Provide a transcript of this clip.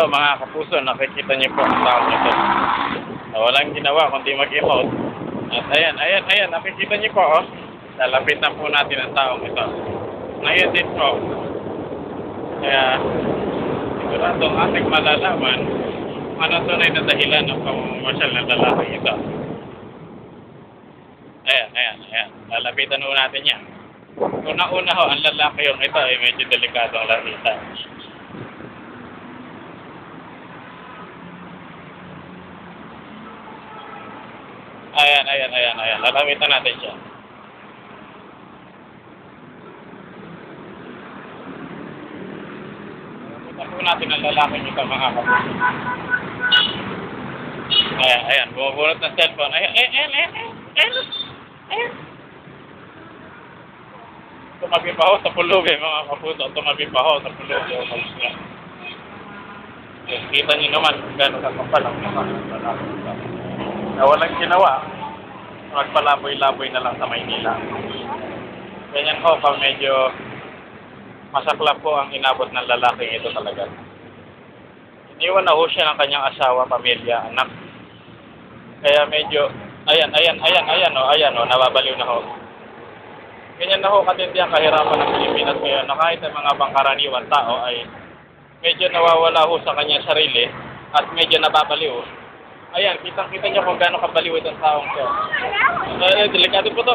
ho mga kapuso, nakikita niyo po ang taong ito. Na walang ginawa kundi mag-emote. At ayan, ayan, ayan, nakikita niyo po oh. Lalapitan po natin ang taong ito. Ngayon din po. Kaya siguradong ating malalaman ano tunay na dahilan ng pamamasyal ng lalaki ito. Ayan, ayan, ayan. Lalapitan ho natin yan. Una-una ho, ang lalaki yung ito ay medyo delikado ang lapitan. Ayan, ayan, ayan, ayan. Lalapitan natin siya. Lalapitan po natin ang lalaki nito mga kapuso. Ayan, ayan. Bumubunot ng cellphone. Ayan, ayan, ayan, ayan, ayan. Ayan. Tumabi pa ho sa pulubi, mga kapuso. Tumabi pa ho sa pulubi. Kita niyo naman kung gano'n kakapal ang lalaki ito. Na walang ginawa. Magpalaboy-laboy na lang sa Maynila. Ganyan ho, pag medyo masaklap po ang inabot ng lalaking ito talaga. Iniwan na ho siya ng kanyang asawa, pamilya, anak. Kaya medyo, ayan, ayan, ayan, ayan, o, ayan, o, nababaliw na ho. Ganyan na ho katindi ang kahirapan ng Pilipinas ngayon na kahit ang mga pangkaraniwan tao ay medyo nawawala ho sa kanyang sarili at medyo nababaliw. Ayan, kitang-kita niyo kung gaano kabaliw itong taong to. Eh, delikado po to.